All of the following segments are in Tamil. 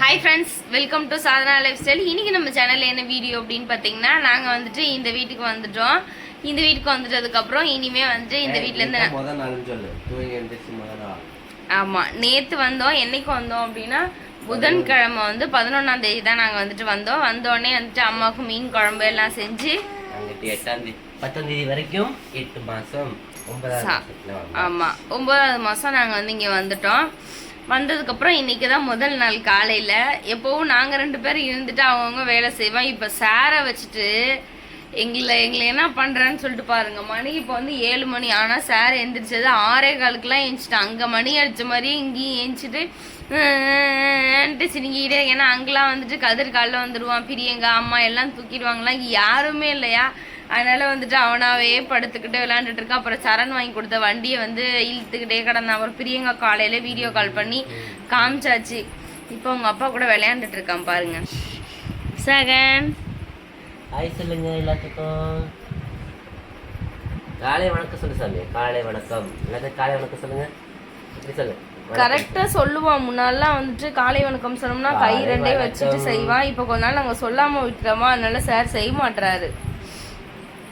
Hi friends welcome to Sadhana lifestyle இன்னைக்கு நம்ம சேனல்ல என்ன வீடியோ அப்படின்னு பார்த்தீங்கன்னா நாங்கள் வந்துட்டு இந்த வீட்டுக்கு வந்துட்டோம். இந்த வீட்டுக்கு வந்துட்டதுக்கப்புறம் இனிமே வந்துட்டு இந்த வீட்டிலேருந்து ஆமாம் நேற்று வந்தோம். என்னைக்கு வந்தோம் அப்படின்னா புதன்கிழமை வந்து பதினொன்றாம் தேதி தான் நாங்கள் வந்துட்டு வந்தோம். வந்தோடனே வந்துட்டு அம்மாவுக்கு மீன் குழம்பு எல்லாம் செஞ்சு எட்டாம் தேதி பத்தாம் தேதி வரைக்கும் எட்டு வந்தோம். ஆமாம் ஒன்பதாவது மாதம் நாங்கள் வந்து இங்கே வந்துட்டோம். வந்ததுக்கப்புறம் இன்னைக்கு தான் முதல் நாள் காலையில். எப்போவும் நாங்கள் ரெண்டு பேரும் இருந்துட்டு அவங்கவுங்க வேலை செய்வோம் இப்போ சாரை வச்சுட்டு எங்களை எங்களை என்ன பண்ணுறேன்னு சொல்லிட்டு பாருங்க. மணி இப்போ வந்து ஏழு மணி. ஆனால் சார் எந்திரிச்சது ஆறே காலுக்குலாம் எழுந்திரிச்சிட்டு அங்கே மணி அடித்த மாதிரியே இங்கேயும் எழுந்திரிச்சிட்டு சினிங்கிட்டே. ஏன்னா அங்கெல்லாம் வந்துட்டு கதிர் காலில் வந்துடுவான் பிரியங்கா அம்மா எல்லாம் தூக்கிடுவாங்களாம். இங்கே யாருமே இல்லையா? அதனால வந்துட்டு அவனாவே படுத்துக்கிட்டு விளையாண்டுட்டு இருக்கான். அப்புறம் சரண் வாங்கி கொடுத்த வண்டியை வந்து இழுத்துக்கிட்டே கிடந்தான். அப்புறம் பிரியங்கா காலையில வீடியோ கால் பண்ணி காமிச்சாச்சு. இப்போ உங்க அப்பா கூட விளையாண்டுட்டு இருக்கான் பாருங்க. சகன் ஹாய் சொல்லுங்க எல்லாத்துக்கும். காலை வணக்கம் சொல்லு சாமி. காலை வணக்கம். எல்லாத்துக்கும் காலை வணக்கம் சொல்லுங்க. இப்படி சொல்லு? வணக்கம். கரெக்டா சொல்லுவான். முன்னாடிலாம் வந்துட்டு காலை வணக்கம் சொன்னோம்னா கை ரெண்டே வச்சுட்டு. செய்வான். இப்போ கொஞ்ச நாள் நாங்க சொல்லாம விட்டுறோமா அதனால சார் செய்ய மாட்றாரு.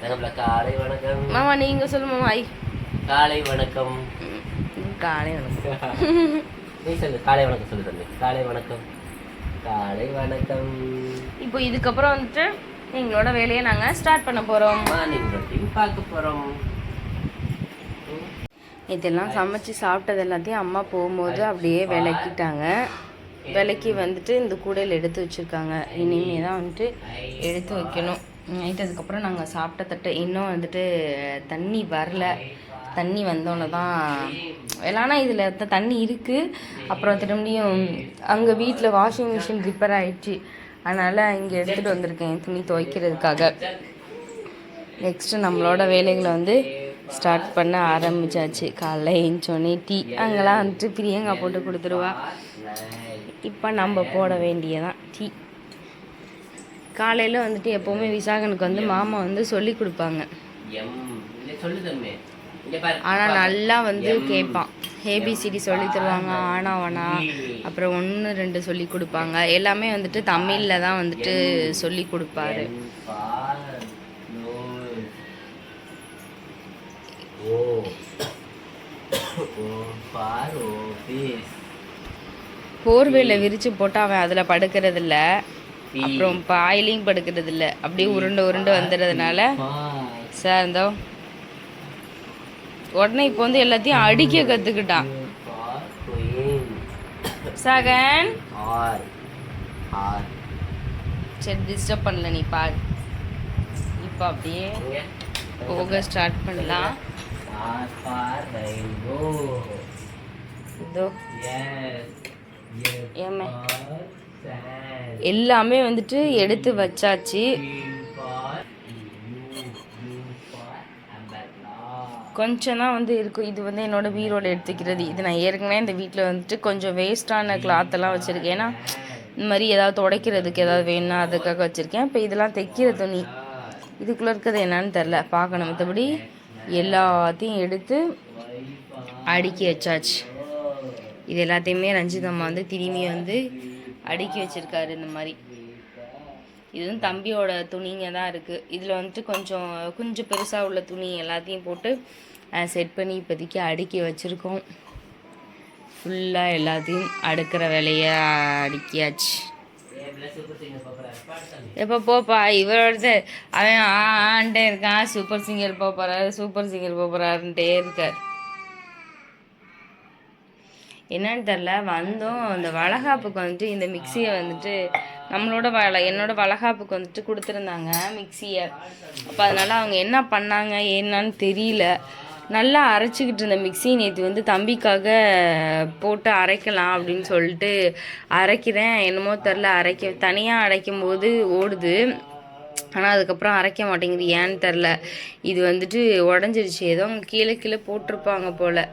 தங்கம்ல காலை வணக்கம். மாமா நீங்க சொல்லு மாமா ஐ. காலை வணக்கம். காலை வணக்கம். நீ சொல்லு காலை வணக்கம் சொல்லு தம்பி. காலை வணக்கம். காலை வணக்கம். இப்போ இதுக்கப்புறம் வந்துட்டு எங்களோட வேலையை நாங்க ஸ்டார்ட் பண்ண மார்னிங் ரொட்டீன் பார்க்க போறோம். இதெல்லாம் சமைச்சு சாப்பிட்டது எல்லாத்தையும் அம்மா போகும்போது அப்படியே விளக்கிட்டாங்க. விளக்கி வந்துட்டு இந்த கூடையில் எடுத்து வச்சுருக்காங்க. இனிமே தான் வந்துட்டு எடுத்து வைக்கணும். நைட் அதுக்கப்புறம் நாங்கள் சாப்பிட்ட தட்டை இன்னும் வந்துட்டு தண்ணி வரல. தண்ணி வந்தோன்னே தான் எல்லானா இதில் தண்ணி இருக்குது அப்புறம் திரும்பியும் அங்கே வீட்டில் வாஷிங் மிஷின் ரிப்பேர் ஆகிடுச்சு அதனால் இங்கே எடுத்துகிட்டு வந்திருக்கேன் துணி துவைக்கிறதுக்காக. நெக்ஸ்ட்டு நம்மளோட வேலைகளை வந்து ஸ்டார்ட் பண்ண ஆரம்பிச்சாச்சு. காலைல ஏஞ்சோடனே டீ அங்கெல்லாம் வந்துட்டு பிரியங்கா போட்டு கொடுத்துருவா. இப்போ நம்ம போட வேண்டியதான் டீ காலையில் வந்துட்டு எப்போவுமே விசாகனுக்கு வந்து மாமா வந்து சொல்லி கொடுப்பாங்க. ஆனால் நல்லா வந்து கேட்பான் ஏபிசிடி சொல்லி தருவாங்க. ஆனா வனா அப்புறம் ஒன்று ரெண்டு சொல்லி கொடுப்பாங்க. எல்லாமே வந்துட்டு தமிழில் தான் வந்துட்டு சொல்லி கொடுப்பாரு. போர்வையில் விரிச்சு போட்டு அவன் அதில் படுக்கிறது இல்ல அப்புறம் பாயிலையும் படுக்கிறது இல்ல அப்படியே உருண்டு உருண்டு வந்துடுறதுனால சார் இந்த. உடனே இப்போ வந்து எல்லாத்தையும் அடிக்க கற்றுக்கிட்டான் சகன். சரி டிஸ்டர்ப் பண்ணல நீ பாரு இப்போ அப்படியே போக ஸ்டார்ட் பண்ணலாம். இதோ. ஏமே எல்லாமே வந்துட்டு எடுத்து வச்சாச்சு. கொஞ்சம் தான் வந்து இருக்கும் இது வந்து என்னோட வீரோட எடுத்துக்கிறது. இது நான் ஏற்கனவே இந்த வீட்டில் வந்துட்டு கொஞ்சம் வேஸ்டான கிளாத்தெல்லாம் வச்சுருக்கேன். ஏன்னா இந்த மாதிரி ஏதாவது துடைக்கிறதுக்கு ஏதாவது வேணும்னா அதுக்காக வச்சுருக்கேன். இப்போ இதெல்லாம் தைக்கிற துணி. இதுக்குள்ளே இருக்கிறது என்னன்னு தெரில பார்க்கணும் மற்றபடி எல்லாத்தையும் எடுத்து அடுக்கி வச்சாச்சு. இது எல்லாத்தையுமே ரஞ்சிதம்மா வந்து திரும்பி வந்து அடுக்கி வச்சுருக்காரு இந்த மாதிரி. இது வந்து தம்பியோட துணிங்க தான் இருக்குது இதில் வந்துட்டு கொஞ்சம் கொஞ்சம் பெருசாக உள்ள துணி எல்லாத்தையும் போட்டு செட் பண்ணி இப்போதைக்கு அடுக்கி வச்சுருக்கோம். ஃபுல்லாக எல்லாத்தையும் அடுக்கிற வேலையை அடுக்கியாச்சு. எப்போ போப்பா? இவரோடது அவன் ஆண்டே இருக்கான். சூப்பர் சிங்கர் போகிறாரு சூப்பர் சிங்கர் போகிறாருன்ட்டே இருக்கார். என்னன்னு தெரில வந்தோம் அந்த வளகாப்புக்கு வந்துட்டு இந்த மிக்சியை வந்துட்டு நம்மளோட வள என்னோட வளகாப்புக்கு வந்துட்டு கொடுத்துருந்தாங்க மிக்சியை. அப்போ அதனால அவங்க என்ன பண்ணாங்க என்னன்னு தெரியல. நல்லா அரைச்சிக்கிட்டு இருந்த மிக்ஸி நேற்று வந்து தம்பிக்காக போட்டு அரைக்கலாம் அப்படின்னு சொல்லிட்டு அரைக்கிறேன். என்னமோ தெரில அரைக்க தனியாக அரைக்கும் போது ஓடுது. ஆனால் அதுக்கப்புறம் அரைக்க மாட்டேங்குது. ஏன்னு தெரில இது வந்துட்டு உடஞ்சிருச்சு. ஏதோ அவங்க கீழே கீழே போட்டிருப்பாங்க போல்.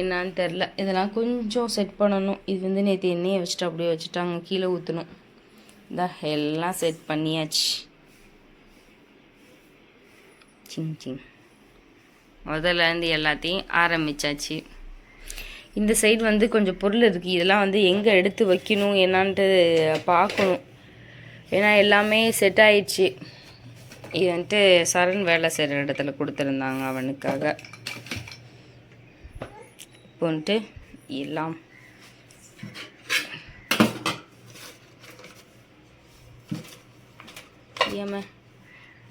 என்னான்னு தெரில இதெல்லாம் கொஞ்சம் செட் பண்ணணும். இது வந்து நேற்று எண்ணெயை வச்சுட்டு அப்படியே வச்சுட்டாங்க. கீழே ஊற்றணும் இந்த எல்லாம் செட் பண்ணியாச்சு. சிங் சிங் முதல்ல இருந்து எல்லாத்தையும் ஆரம்பிச்சாச்சு. இந்த சைடு வந்து கொஞ்சம் பொருள் இருக்குது இதெல்லாம் வந்து எங்கே எடுத்து வைக்கணும் என்னான்ட்டு பார்க்கணும். ஏன்னா எல்லாமே செட் ஆயிடுச்சு. இது வந்துட்டு சரண் வேலை செய்கிற இடத்துல கொடுத்துருந்தாங்க அவனுக்காக. இப்போ வந்துட்டு எல்லாம். ஏமா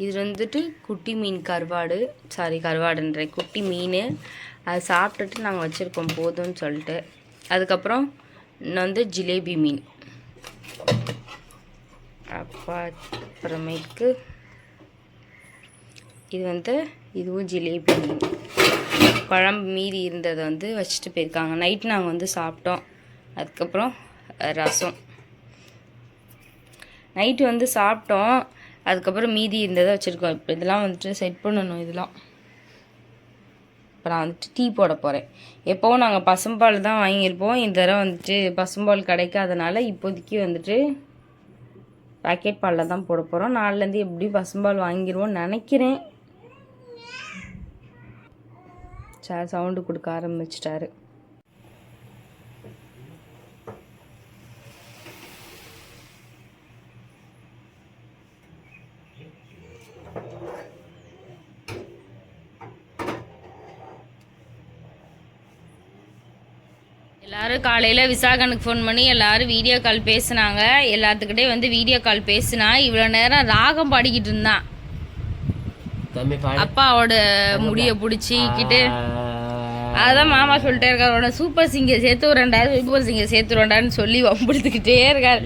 இது வந்துட்டு குட்டி மீன் கருவாடு சாரி கருவாடுன்றேன் குட்டி மீன். அது சாப்பிட்டுட்டு நாங்கள் வச்சுருக்கோம் போதும்னு சொல்லிட்டு. அதுக்கப்புறம் இன்னும் வந்து ஜிலேபி மீன். அப்பா அப்புறமேட்டுக்கு இது வந்து இதுவும் ஜிலேபி மீன். குழம்பு மீதி இருந்ததை வந்து வச்சுட்டு போயிருக்காங்க. நைட் நாங்கள் வந்து சாப்பிட்டோம். அதுக்கப்புறம் ரசம். நைட்டு வந்து சாப்பிட்டோம். அதுக்கப்புறம் மீதி இருந்ததை வச்சுருக்கோம். இப்போ இதெல்லாம் வந்துட்டு செட் பண்ணணும் இதெல்லாம். இப்போ நான் வந்துட்டு டீ போட போகிறேன் எப்போவும் நாங்கள் பசும்பால் தான் வாங்கியிருப்போம். இந்த தடவை வந்துட்டு பசும்பால் கிடைக்காதனால இப்போதைக்கு வந்துட்டு பாக்கெட் பாலில் தான் போட போகிறோம் நாலுலேருந்து எப்படி பசும்பால் வாங்கிடுவோம்னு நினைக்கிறேன். சார் சவுண்டு கொடுக்க ஆரம்பிச்சிட்டாரு. எல்லாரும் காலையில் விசாகனுக்கு ஃபோன் பண்ணி எல்லாரும் வீடியோ கால் பேசுனாங்க. எல்லாத்துக்கிட்டே வந்து வீடியோ கால் பேசுனா இவ்வளோ நேரம் ராகம் பாடிக்கிட்டு இருந்தான். அப்பாவோட முடியை பிடிச்சிக்கிட்டு அதான் மாமா சொல்லிட்டே இருக்காரு உடனே சூப்பர் சிங்கர் சேர்த்து விட்றேன்டா சூப்பர் சிங்கர் சேர்த்து விட்றேன்டான்னு சொல்லி வம்பிடுத்துக்கிட்டே இருக்காரு.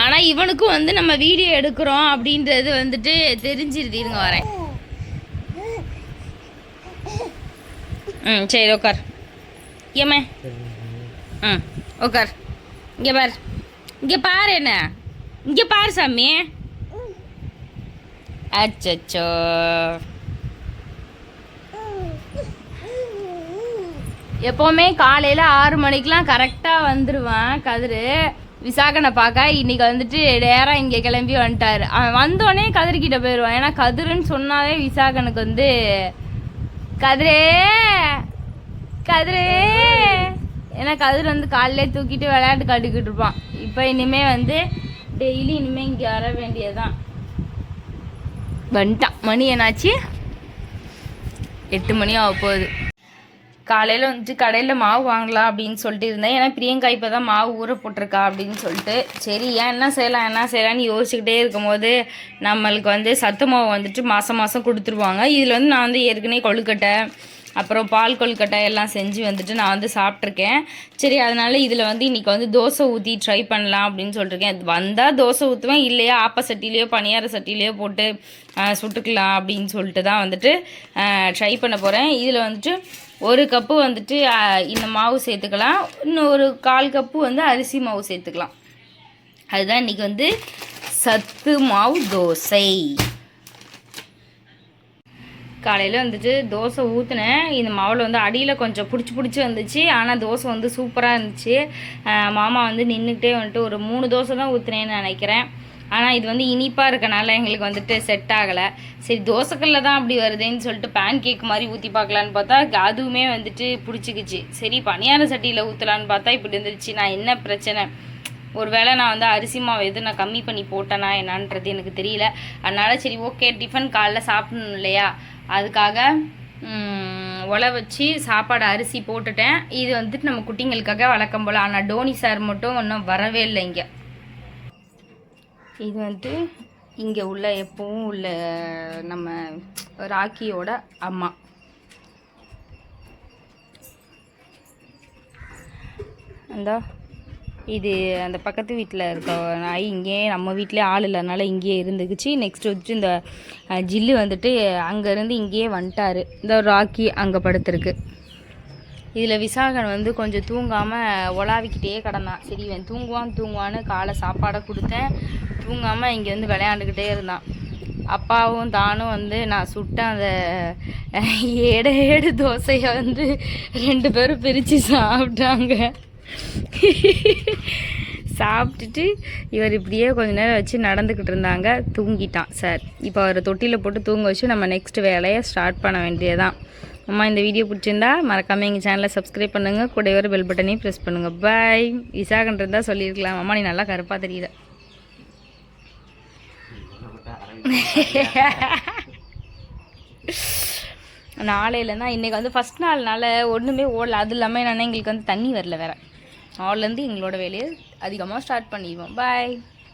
ஆனால் இவனுக்கும் வந்து நம்ம வீடியோ எடுக்கிறோம் அப்படின்றது வந்துட்டு தெரிஞ்சிருது. இருங்க வரேன். ம் சரி உட்கார் ஏமே ம். உட்கார் இங்கே பார். இங்கே பாரு என்ன? இங்கே பாரு சாமி. அச்சச்சோ. எப்போவுமே காலையில் ஆறு மணிக்கெலாம் கரெக்டாக வந்துடுவேன் கதிர். விசாகனை பார்க்க. இன்னைக்கு வந்துட்டு நேராக இங்கே கிளம்பி வந்துட்டார். அவன் வந்தோடனே கதிர்கிட்ட போயிடுவான் ஏன்னா கதிருன்னு சொன்னாவே விசாகனுக்கு வந்து கதிரே! கதிரே! ஏன்னா கதிர் வந்து காலையிலே தூக்கிட்டு விளையாட்டு காட்டிக்கிட்டு இருப்பான். இப்போ இனிமேல் வந்து டெய்லி இனிமேல் இங்கே வர வேண்டியதுதான். வந்துட்டான். மணி என்னாச்சு? எட்டு மணி ஆக போகுது. காலையில் வந்துட்டு கடையில் மாவு வாங்கலாம் அப்படின்னு சொல்லிட்டு இருந்தேன். ஏன்னா பிரியங்கா இப்போ தான் மாவு ஊற போட்டிருக்கா அப்படின்னு சொல்லிட்டு. சரி ஏன் என்ன செய்யலாம் என்ன செய்யலாம்னு யோசிச்சுக்கிட்டே இருக்கும்போது நம்மளுக்கு வந்து சத்து மாவு வந்துட்டு மாதம் மாதம் கொடுத்துருவாங்க. இதில் வந்து நான் வந்து ஏற்கனவே கொழுக்கட்டை அப்புறம் பால் கொல்கட்டை எல்லாம் செஞ்சு வந்துட்டு நான் வந்து சாப்பிட்ருக்கேன் சரி அதனால் இதில் வந்து இன்றைக்கி வந்து தோசை ஊற்றி ட்ரை பண்ணலாம் அப்படின்னு சொல்லிட்டுருக்கேன் வந்தால் தோசை ஊற்றுவேன் இல்லையா ஆப்ப சட்டிலேயோ பணியார சட்டிலேயோ போட்டு சுட்டுக்கலாம் அப்படின்னு சொல்லிட்டு தான் வந்துட்டு ட்ரை பண்ண போகிறேன் இதில் வந்துட்டு ஒரு கப்பு வந்துட்டு இந்த மாவு சேர்த்துக்கலாம். இன்னும் ஒரு கால் கப்பு வந்து அரிசி மாவு சேர்த்துக்கலாம். அதுதான் இன்றைக்கி வந்து சத்து மாவு தோசை. காலையில் வந்துட்டு தோசை ஊற்றினேன் இந்த மாவில் வந்து அடியில் கொஞ்சம் பிடிச்சி பிடிச்சி வந்துச்சு. ஆனால் தோசை வந்து சூப்பராக இருந்துச்சு. மாமா வந்து நின்றுக்கிட்டே வந்துட்டு ஒரு மூணு தோசை தான் ஊற்றுனேன்னு நினைக்கிறேன். ஆனால் இது வந்து இனிப்பாக இருக்கனால எங்களுக்கு வந்துட்டு செட் ஆகலை. சரி தோசைக்கல்ல தான் அப்படி வருதேன்னு சொல்லிட்டு பேன் கேக் மாதிரி ஊற்றி பார்க்கலான்னு பார்த்தா அதுவுமே வந்துட்டு பிடிச்சிக்கிச்சு. சரி பனியார சட்டியில் ஊற்றலான்னு பார்த்தா இப்படி இருந்துச்சு நான் என்ன பிரச்சனை? ஒருவேளை நான் வந்து அரிசி மாவு எது நான் கம்மி பண்ணி போட்டேனா என்னான்றது எனக்கு தெரியல. அதனால சரி ஓகே டிஃபன் காலைல சாப்பிடணும் இல்லையா? அதுக்காக ஒலை வச்சு சாப்பாடு அரிசி போட்டுட்டேன். இது வந்துட்டு நம்ம குட்டிங்களுக்காக வழக்கம் போல். ஆனால் டோனி சார் மட்டும் இன்னும் வரவே இல்லை இங்கே. இது வந்துட்டு இங்கே உள்ள எப்பவும் உள்ள நம்ம ராக்கியோட அம்மா. அந்த இது அந்த பக்கத்து வீட்டில் இருக்க நாய் இங்கேயே நம்ம வீட்டிலே ஆள் இல்லாதனால இங்கேயே இருந்துக்குச்சு. நெக்ஸ்ட் வச்சு இந்த ஜில்லு வந்துட்டு அங்கேருந்து இங்கேயே வந்துட்டாரு. இந்த ராக்கி அங்கே படுத்துருக்கு. இதில் விசாகன் வந்து கொஞ்சம் தூங்காமல் ஒலாவிக்கிட்டே கிடந்தான். சரி இவன் தூங்குவான் தூங்குவான்னு காலை சாப்பாடை கொடுத்தேன். தூங்காமல் இங்கே வந்து விளையாண்டுக்கிட்டே இருந்தான். அப்பாவும் தானும் வந்து நான் சுட்ட அந்த அஹ், ஏடு ஏடு தோசையை வந்து ரெண்டு பேரும் பிரித்து சாப்பிட்டாங்க. சாப்பிட்டுட்டு இவர் இப்படியே கொஞ்ச நேரம் வச்சு நடந்துக்கிட்டு இருந்தாங்க. தூங்கிட்டான் சார் இப்போ அவர் தொட்டியில் போட்டு தூங்க வச்சு நம்ம நெக்ஸ்ட் வேலையை ஸ்டார்ட் பண்ண வேண்டியதான் அம்மா இந்த வீடியோ பிடிச்சிருந்தா மறக்காமல் எங்கள் சேனலை சப்ஸ்கிரைப் பண்ணுங்கள் கூட ஒரு பெல் பட்டனையும் ப்ரெஸ் பண்ணுங்கள் பாய் இருந்தால் சொல்லியிருக்கலாம். அம்மா நீ நல்லா கருப்பாக தெரியுத நாளையிலன்னா இன்றைக்கி வந்து ஃபஸ்ட் நாள்னால ஒன்றுமே ஓடல. அது இல்லாமல் என்னென்னா எங்களுக்கு வந்து தண்ணி வரல வேறு. நாள்லேருந்து எங்களோட வேலையை அதிகமாக ஸ்டார்ட் பண்ணிடுவோம். பாய்